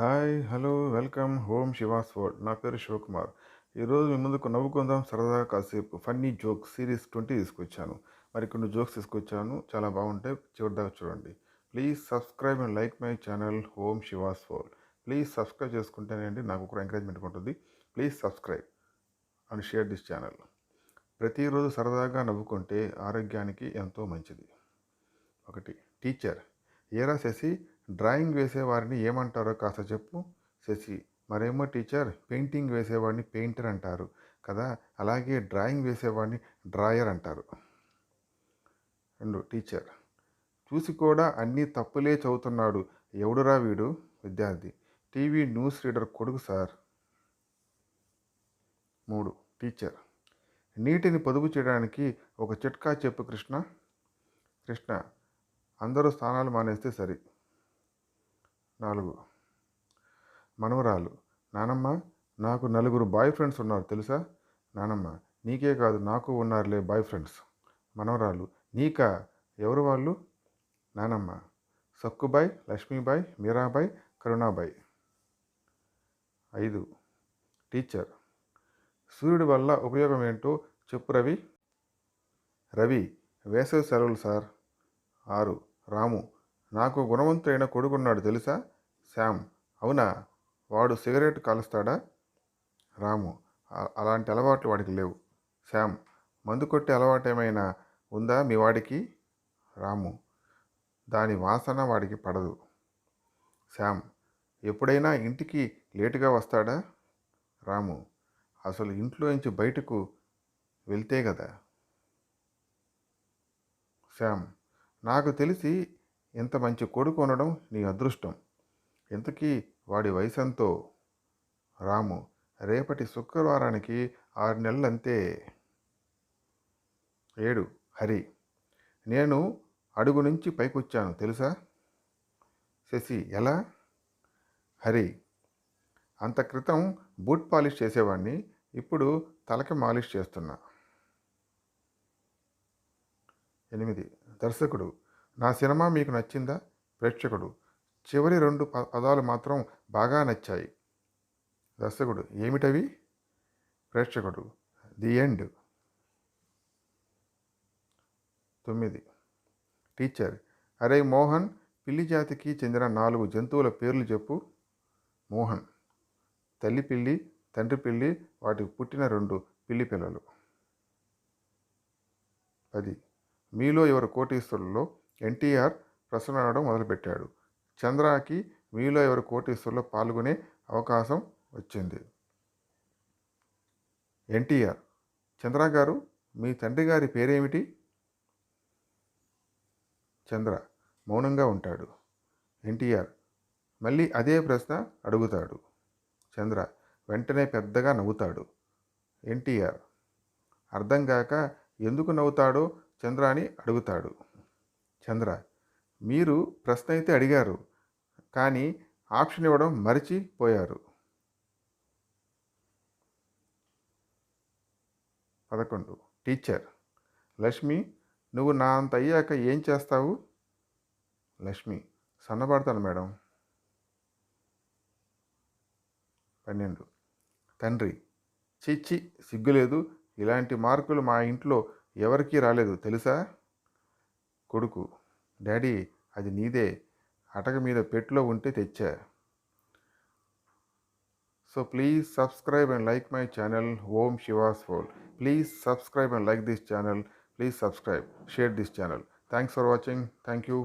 Hi hello welcome home Shiva's world నా పేరు శివకుమార్. ఈరోజు మీ ముందుకు నవ్వుకుందాం సరదాగా కాసేపు ఫన్నీ జోక్ సిరీస్ ట్వంటీ తీసుకొచ్చాను. మరి కొన్ని జోక్స్ తీసుకొచ్చాను చాలా బాగుంటాయి చివరిదాకా చూడండి. Please subscribe and like my channel home Shiva's world please subscribe చేసుకుంటేనండి నాకు ఒక ఎంకరేజ్మెంట్ ఉంటుంది. Please subscribe and share this channel. ప్రతిరోజు సరదాగా నవ్వుకుంటే ఆరోగ్యానికి ఎంతో మంచిది. ఒకటి టీచర్. ఏరా శశి డ్రాయింగ్ వేసేవారిని ఏమంటారో కాస్త చెప్పు శశి. మరేమో టీచర్ పెయింటింగ్ వేసేవాడిని పెయింటర్ అంటారు కదా అలాగే డ్రాయింగ్ వేసేవాడిని డ్రాయర్ అంటారు. రెండు టీచర్. చూసి కూడా అన్నీ తప్పులే చదువుతున్నాడు. ఎవడురా వీడు? విద్యార్థి. టీవీ న్యూస్ రీడర్ కొడుకు సార్. మూడు టీచర్. నీటిని పొదుపు చేయడానికి ఒక చిట్కా చెప్పు కృష్ణ. కృష్ణ అందరూ స్నానాలు మానేస్తే సరి. నాలుగు. మనవరాలు నానమ్మ నాకు నలుగురు బాయ్ ఫ్రెండ్స్ ఉన్నారు తెలుసా? నానమ్మ నీకే కాదు నాకు ఉన్నారులే బాయ్ ఫ్రెండ్స్. మనవరాలు నీకా? ఎవరు వాళ్ళు? నానమ్మ సక్కుబాయ్ లక్ష్మీబాయ్ మీరాబాయ్ కరుణాబాయ్. ఐదు. టీచర్ సూర్యుడి వల్ల ఉపయోగం ఏంటో చెప్పు రవి. రవి వేసవి సెలవులు సార్. ఆరు. రాము నాకు గుణవంతుడైన కొడుకున్నాడు తెలుసా? శ్యామ్. అవునా? వాడు సిగరెట్ కాలుస్తాడా? రాము. అలాంటి అలవాట్లు వాడికి లేవు. శ్యామ్. మందు కొట్టే అలవాటు ఏమైనా ఉందా మీ వాడికి? రాము. దాని వాసన వాడికి పడదు. శ్యామ్. ఎప్పుడైనా ఇంటికి లేటుగా వస్తాడా? రాము. అసలు ఇంట్లో నుంచి బయటకు వెళ్తే కదా శ్యామ్. నాకు తెలిసి ఇంత మంచి కొడుకు ఉండడం నీ అదృష్టం. ఇంతకీ వాడి వయసంతో? రాము రేపటి శుక్రవారానికి ఆరు నెలలంతే. ఏడు హరి నేను అడుగు నుంచి పైకొచ్చాను తెలుసా? శశి ఎలా? హరి అంత క్రితం బూట్ పాలిష్ చేసేవాడిని ఇప్పుడు తలకి మాలిష్ చేస్తున్నా. ఎనిమిది దర్శకుడు నా సినిమా మీకు నచ్చిందా? ప్రేక్షకుడు. చివరి రెండు ప- పదాలు మాత్రం బాగా నచ్చాయి. దర్శకుడు ఏమిటవి? ప్రేక్షకుడు. The end. తొమ్మిది. టీచర్. అరే మోహన్ పిల్లి జాతికి చెందిన నాలుగు జంతువుల పేర్లు చెప్పు. మోహన్. తల్లి పిల్లి తండ్రి పిల్లి వాటికి పుట్టిన రెండు పిల్లి పిల్లలు. పది. మీలో ఎవరు కోటీశ్వరుల్లో ఎన్టీఆర్ ప్రశ్న అనడం మొదలుపెట్టాడు. చంద్రకి మీలో ఎవరు కోటీశ్వరులో పాల్గొనే అవకాశం వచ్చింది. ఎన్టీఆర్ చంద్ర గారు మీ తండ్రి గారి పేరేమిటి? చంద్ర మౌనంగా ఉంటాడు. ఎన్టీఆర్ మళ్ళీ అదే ప్రశ్న అడుగుతాడు. చంద్ర వెంటనే పెద్దగా నవ్వుతాడు. ఎన్టీఆర్ అర్థం కాక ఎందుకు నవ్వుతాడో చంద్ర అని అడుగుతాడు. చంద్ర మీరు ప్రశ్న అయితే అడిగారు కానీ ఆప్షన్ ఇవ్వడం మరిచిపోయారు పదకొండు. టీచర్ లక్ష్మి నువ్వు నా అంత అయ్యాక ఏం చేస్తావు? లక్ష్మి సన్నపడతాను మేడం. పన్నెండు. తండ్రి చిచ్చి సిగ్గులేదు ఇలాంటి మార్కులు మా ఇంట్లో ఎవరికీ రాలేదు తెలుసా? కొడుకు డాడీ అది నీదే. అటక మీద పెట్టులో ఉంటే తెచ్చా. So please subscribe and like my channel. Home Shiva's world please subscribe and like this channel. Please subscribe share this channel. Thanks for watching. Thank you.